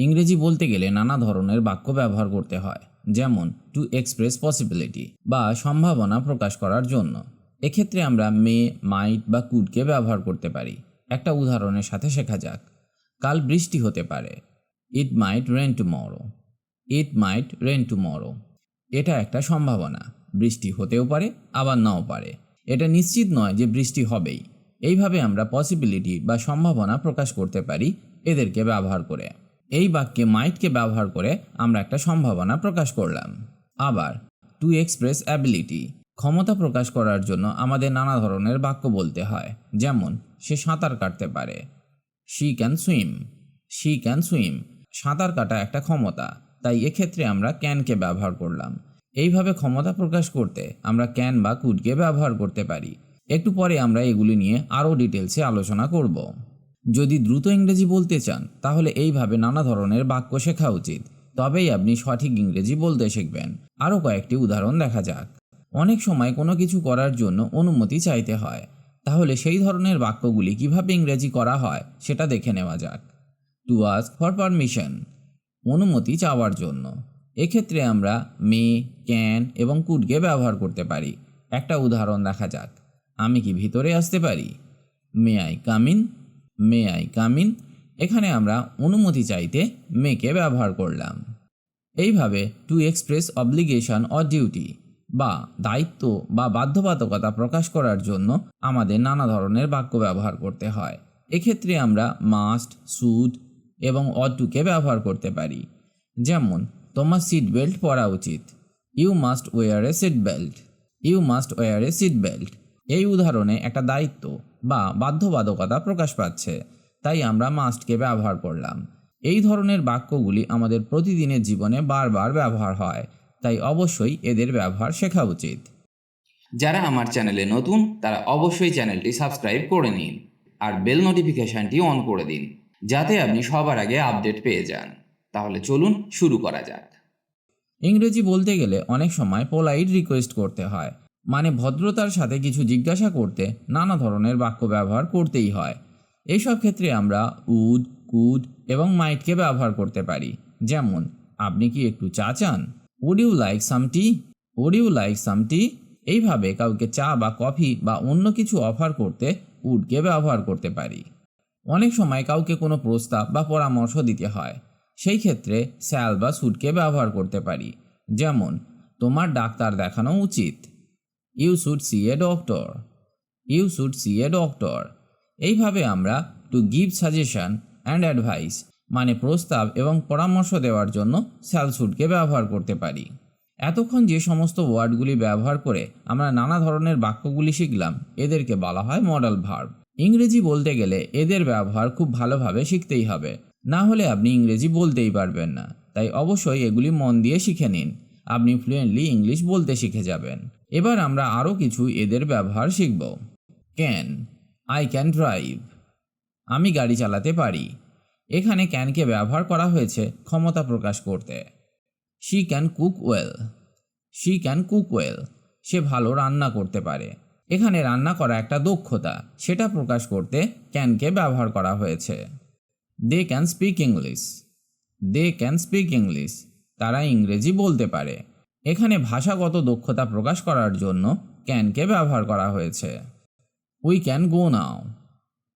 ইংরেজি বলতে গেলে নানা ধরনের বাক্য ব্যবহার করতে হয়, যেমন টু এক্সপ্রেস পসিবিলিটি বা সম্ভাবনা প্রকাশ করার জন্য এক্ষেত্রে আমরা মে মাইট বা কুডকে ব্যবহার করতে পারি। একটা উদাহরণের সাথে শেখা যাক। কাল বৃষ্টি হতে পারে। It might rain tomorrow it might rain to tomorrow এটা একটা সম্ভাবনা। বৃষ্টি হতেও পারে, আবার নাও পারে। এটা নিশ্চিত নয় যে বৃষ্টি হবেই। এইভাবে আমরা পসিবিলিটি বা সম্ভাবনা প্রকাশ করতে পারি এদেরকে ব্যবহার করে। এই বাক্যে মাইটকে ব্যবহার করে আমরা একটা সম্ভাবনা প্রকাশ করলাম। আবার টু এক্সপ্রেস অ্যাবিলিটি ক্ষমতা প্রকাশ করার জন্য আমাদের নানা ধরনের বাক্য বলতে হয়, যেমন, সে সাঁতার কাটতে পারে। She can swim she can swim সাঁতার কাটা একটা ক্ষমতা, তাই এক্ষেত্রে আমরা ক্যানকে ব্যবহার করলাম। এইভাবে ক্ষমতা প্রকাশ করতে আমরা ক্যান বা কুডকে ব্যবহার করতে পারি। একটু পরে আমরা এগুলি নিয়ে আরও ডিটেলসে আলোচনা করব। যদি দ্রুত ইংরেজি বলতে চান, তাহলে এইভাবে নানা ধরনের বাক্য শেখা উচিত। তবেই আপনি সঠিক ইংরেজি বলতে শিখবেন। আরও কয়েকটি উদাহরণ দেখা যাক। অনেক সময় কোনো কিছু করার জন্য অনুমতি চাইতে হয়। তাহলে সেই ধরনের বাক্যগুলি কীভাবে ইংরেজি করা হয়, সেটা দেখে নেওয়া যাক। টু আস্ক ফর পারমিশন অনুমতি চাওয়ার জন্য। এক্ষেত্রে আমরা মে ক্যান এবং কুডকে ব্যবহার করতে পারি। একটা উদাহরণ দেখা যাক। আমি কি ভিতরে আসতে পারি? May I come in may I come in এখানে আমরা অনুমতি চাইতে মেকে ব্যবহার করলাম। এইভাবে to express obligation or duty বা দায়িত্ব বা বাধ্যবাধকতা প্রকাশ করার জন্য আমাদের নানা ধরনের বাক্য ব্যবহার করতে হয়। এক্ষেত্রে আমরা মাস্ট সুড এবং অডটুকে ব্যবহার করতে পারি। যেমন, তোমার সিট বেল্ট পরা উচিত। You must wear a seat belt you must wear a seat belt এই উদাহরণে একটা দায়িত্ব বা বাধ্যবাধকতা প্রকাশ পাচ্ছে তাই আমরা মাস্টকে ব্যবহার করলাম। এই ধরনের বাক্যগুলি আমাদের প্রতিদিনের জীবনে বারবার ব্যবহার হয় তাই অবশ্যই এদের ব্যবহার শেখা উচিত। যারা আমার চ্যানেলে নতুন তারা অবশ্যই চ্যানেলটি সাবস্ক্রাইব করে নিন আর বেল নোটিফিকেশনটি অন করে দিন যাতে আপনি সবার আগে আপডেট পেয়ে যান। তাহলে চলুন শুরু করা যাক। ইংরেজি বলতে গেলে অনেক সময় পোলাইট রিকোয়েস্ট করতে হয় মানে ভদ্রতার সাথে কিছু জিজ্ঞাসা করতে নানা ধরনের বাক্য ব্যবহার করতেই হয়। এইসব ক্ষেত্রে আমরা উড কুদ এবং মাইটকে ব্যবহার করতে পারি। যেমন, আপনি কি একটু চা চান? Would you like some tea would you like some tea এইভাবে কাউকে চা বা কফি বা অন্য কিছু অফার করতে উডকে ব্যবহার করতে পারি। অনেক সময় কাউকে কোনো প্রস্তাব বা পরামর্শ দিতে হয়। সেই ক্ষেত্রে স্যাল বা সুটকে ব্যবহার করতে পারি। যেমন, তোমার ডাক্তার দেখানো উচিত। You should see a doctor you should see a doctor এইভাবে আমরা to give suggestion and advice মানে প্রস্তাব এবং পরামর্শ দেওয়ার জন্য স্যাল সুটকে ব্যবহার করতে পারি। এতক্ষণ যে সমস্ত ওয়ার্ডগুলি ব্যবহার করে আমরা নানা ধরনের বাক্যগুলি শিখলাম, এদেরকে বলা হয় মডেল ভার্ব ইংরেজি বলতে গেলে এদের ব্যবহার খুব ভালোভাবে শিখতেই হবে। না হলে আপনি ইংরেজি বলতেই পারবেন না। তাই অবশ্যই এগুলি মন দিয়ে শিখে নিন। আপনি ফ্লুয়েন্টলি ইংলিশ বলতে শিখে যাবেন। এবার আমরা আরও কিছু এদের ব্যবহার শিখব। Can, I can drive. আমি গাড়ি চালাতে পারি। এখানে ক্যানকে ব্যবহার করা হয়েছে ক্ষমতা প্রকাশ করতে। She can cook well. She can cook well. সে ভালো রান্না করতে পারে। এখানে রান্না করা একটা দক্ষতা, সেটা প্রকাশ করতে ক্যানকে ব্যবহার করা হয়েছে। They can speak English. They can speak English. তারা ইংরেজি বলতে পারে। এখানে ভাষাগত দক্ষতা প্রকাশ করার জন্য ক্যানকে ব্যবহার করা হয়েছে। We can go now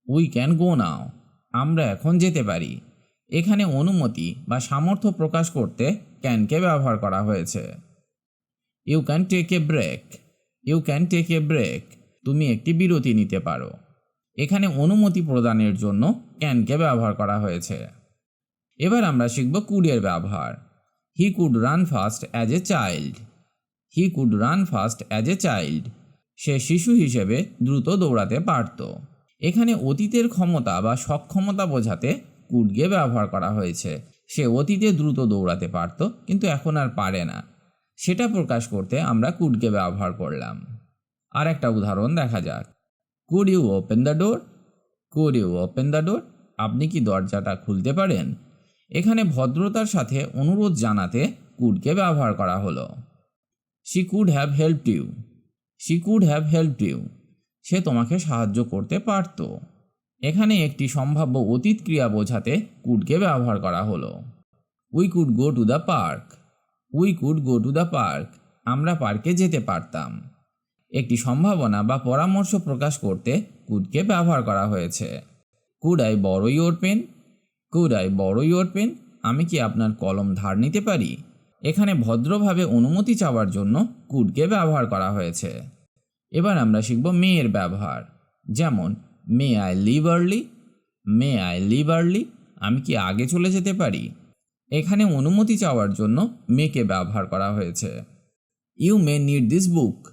we can go now আমরা এখন যেতে পারি। এখানে অনুমতি বা সামর্থ্য প্রকাশ করতে ক্যানকে ব্যবহার করা হয়েছে। You can take a break you can take a break তুমি একটি বিরতি নিতে পারো। এখানে অনুমতি প্রদানের জন্য ক্যানকে ব্যবহার করা হয়েছে। এবার আমরা শিখব কুডের ব্যবহার। He could run fast as a child he could run fast as a child সে শিশু হিসেবে দ্রুত দৌড়াতে পারত। এখানে অতীতের ক্ষমতা বা সক্ষমতা বোঝাতে কুডকে ব্যবহার করা হয়েছে। সে অতীতে দ্রুত দৌড়াতে পারত, কিন্তু এখন আর পারে না। সেটা প্রকাশ করতে আমরা কুডকে ব্যবহার করলাম। আর একটা উদাহরণ দেখা যাক। Could you open the door could you open the door আপনি কি দরজাটা খুলতে পারেন? এখানে ভদ্রতার সাথে অনুরোধ জানাতে কুডকে ব্যবহার করা হলো। She could have helped you she could have helped you সে তোমাকে সাহায্য করতে পারত। এখানে একটি সম্ভাব্য অতীত ক্রিয়া বোঝাতে কুডকে ব্যবহার করা হলো। We could go to the park we could go to the park আমরা পার্কে যেতে পারতাম। একটি সম্ভাবনা বা পরামর্শ প্রকাশ করতে কুডকে ব্যবহার করা হয়েছে। Could I borrow your pen could I borrow your pen আমি কি আপনার কলম ধার নিতে পারি? এখানে ভদ্রভাবে অনুমতি চাওয়ার জন্য কুডকে ব্যবহার করা হয়েছে। এবার আমরা শিখব মেয়ের ব্যবহার। যেমন may I leave early may I leave early আমি কি আগে চলে যেতে পারি? এখানে অনুমতি চাওয়ার জন্য মেকে ব্যবহার করা হয়েছে। You may need this book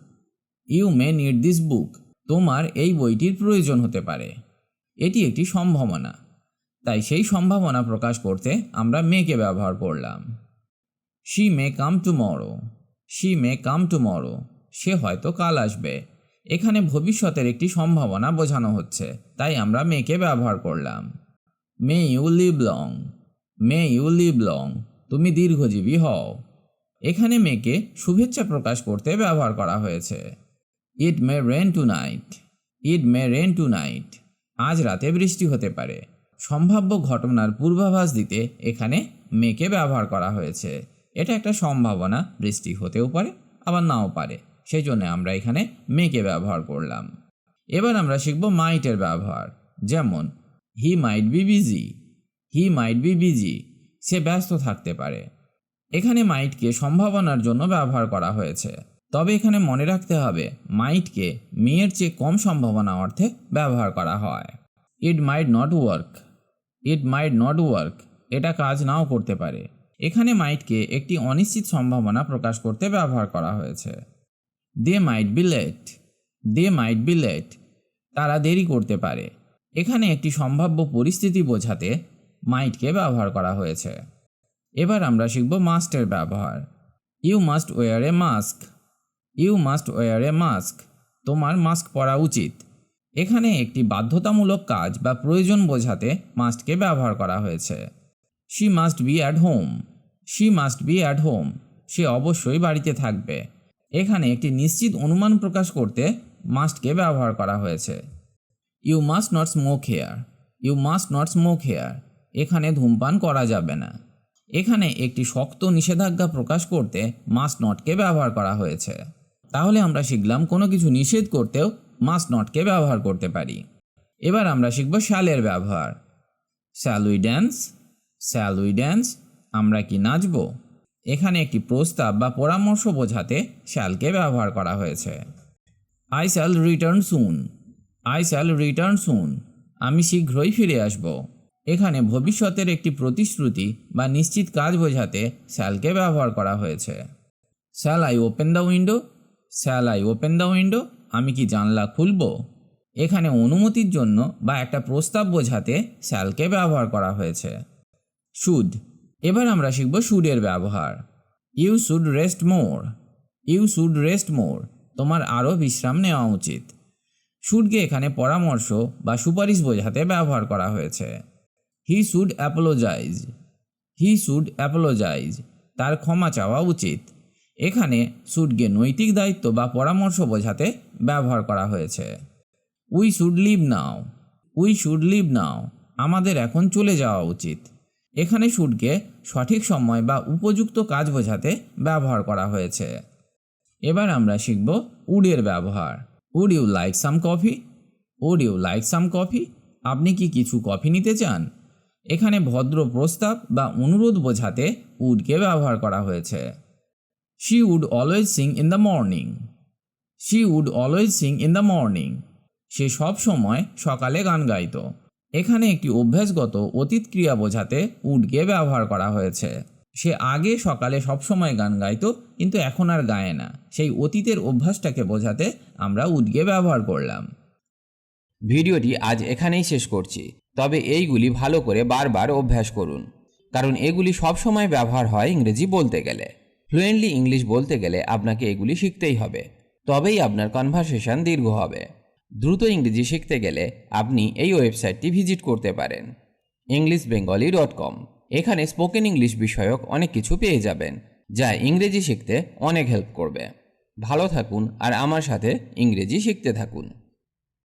you may need this book তোমার এই বইটির প্রয়োজন হতে পারে। এটি একটি সম্ভাবনা। তাই সেই সম্ভাবনা প্রকাশ করতে আমরা মেকে ব্যবহার করলাম। She may come to tomorrow she may come tomorrow সে হয়তো কাল আসবে। এখানে ভবিষ্যতের একটি সম্ভাবনা বোঝানো হচ্ছে, তাই আমরা মেকে ব্যবহার করলাম। May you live long may you live long তুমি দীর্ঘজীবী হও। এখানে মেকে শুভেচ্ছা প্রকাশ করতে ব্যবহার করা হয়েছে। It may rain tonight it may rain tonight আজ রাতে বৃষ্টি হতে পারে। সম্ভাব্য ঘটনার পূর্বাভাস দিতে এখানে মেকে ব্যবহার করা হয়েছে। এটা একটা সম্ভাবনা, বৃষ্টি হতেও পারে, আবার নাও পারে। সেই জন্য আমরা এখানে মেকে ব্যবহার করলাম। এবার আমরা শিখব মাইটের ব্যবহার। যেমন he might be busy he might be busy সে ব্যস্ত থাকতে পারে। এখানে মাইটকে সম্ভাবনার জন্য ব্যবহার করা হয়েছে। তবে এখানে মনে রাখতে হবে, মাইটকে মেয়ের চেয়ে কম সম্ভাবনা অর্থে ব্যবহার করা হয়। It might not work it might not work এটা কাজ নাও করতে পারে। এখানে মাইটকে একটি অনিশ্চিত সম্ভাবনা প্রকাশ করতে ব্যবহার করা হয়েছে। They might be late they might be late তারা দেরি করতে পারে। এখানে একটি সম্ভাব্য পরিস্থিতি বোঝাতে মাইটকে ব্যবহার করা হয়েছে। এবার আমরা শিখব মাস্টের ব্যবহার। You must wear a mask you must wear a mask তোমার মাস্ক পরা উচিত। এখানে একটি বাধ্যতামূলক কাজ বা প্রয়োজন বোঝাতে মাস্টকে ব্যবহার করা হয়েছে। She must be at home she must be at home সে অবশ্যই বাড়িতে থাকবে। এখানে একটি নিশ্চিত অনুমান প্রকাশ করতে মাস্টকে ব্যবহার করা হয়েছে। You must not smoke here you must not smoke here এখানে ধূমপান করা যাবে না। এখানে একটি শক্ত নিষেধাজ্ঞা প্রকাশ করতে মাস্ট নটকে ব্যবহার করা হয়েছে। তাহলে আমরা শিখলাম কোনো কিছু নিষেধ করতেও মাস্ট নটকে ব্যবহার করতে পারি। এবার আমরা শিখব শ্যালের ব্যবহার। Shall we dance, shall we dance, আমরা কি নাচব? এখানে একটি প্রস্তাব বা পরামর্শ বোঝাতে শ্যালকে ব্যবহার করা হয়েছে। I shall return soon I shall return soon আমি শীঘ্রই ফিরে আসব। এখানে ভবিষ্যতের একটি প্রতিশ্রুতি বা নিশ্চিত কাজ বোঝাতে শ্যালকে ব্যবহার করা হয়েছে। Shall I open the window shall I open the window আমি কি জানলা খুলব? এখানে অনুমতির জন্য বা একটা প্রস্তাব বোঝাতে স্যালকে ব্যবহার করা হয়েছে। শুড এবার আমরা শিখব শুডের ব্যবহার। You should rest more you should rest more তোমার আরও বিশ্রাম নেওয়া উচিত। শুডকে এখানে পরামর্শ বা সুপারিশ বোঝাতে ব্যবহার করা হয়েছে। He should apologise he should apologise তার ক্ষমা চাওয়া উচিত। এখানে শুডকে নৈতিক দায়িত্ব বা পরামর্শ বোঝাতে ব্যবহার করা হয়েছে। We should leave now. We should leave now. আমাদের এখন চলে যাওয়া উচিত। এখানে শুডকে সঠিক সময় বা উপযুক্ত কাজ বোঝাতে ব্যবহার করা হয়েছে। এবার আমরা শিখব উডের ব্যবহার। Would you like some coffee? Would you like some coffee? আপনি কি কিছু কফি নিতে চান? এখানে ভদ্র প্রস্তাব বা অনুরোধ বোঝাতে উডকে ব্যবহার করা হয়েছে। She would always sing in the morning she would always sing in the morning সে সব সময় সকালে গান গাইতো। এখানে একটি অভ্যাসগত অতীত ক্রিয়া বোঝাতে উডকে ব্যবহার করা হয়েছে। সে আগে সকালে সবসময় গান গাইতো, কিন্তু এখন আর গায় না। সেই অতীতের অভ্যাসটাকে বোঝাতে আমরা উডকে ব্যবহার করলাম। ভিডিওটি আজ এখানেই শেষ করছি। তবে এইগুলি ভালো করে বারবার অভ্যাস করুন। কারণ এগুলি সবসময় ব্যবহার হয় ইংরেজি বলতে গেলে। ফ্লুয়েন্টলি ইংলিশ বলতে গেলে আপনাকে এগুলি শিখতেই হবে। তবেই আপনার কনভারসেশন দীর্ঘ হবে। দ্রুত ইংরেজি শিখতে গেলে আপনি এই ওয়েবসাইটটি ভিজিট করতে পারেন। ইংলিশ বেঙ্গলি ডট কম এখানে স্পোকেন ইংলিশ বিষয়ক অনেক কিছু পেয়ে যাবেন, যা ইংরেজি শিখতে অনেক হেল্প করবে। ভালো থাকুন আর আমার সাথে ইংরেজি শিখতে থাকুন।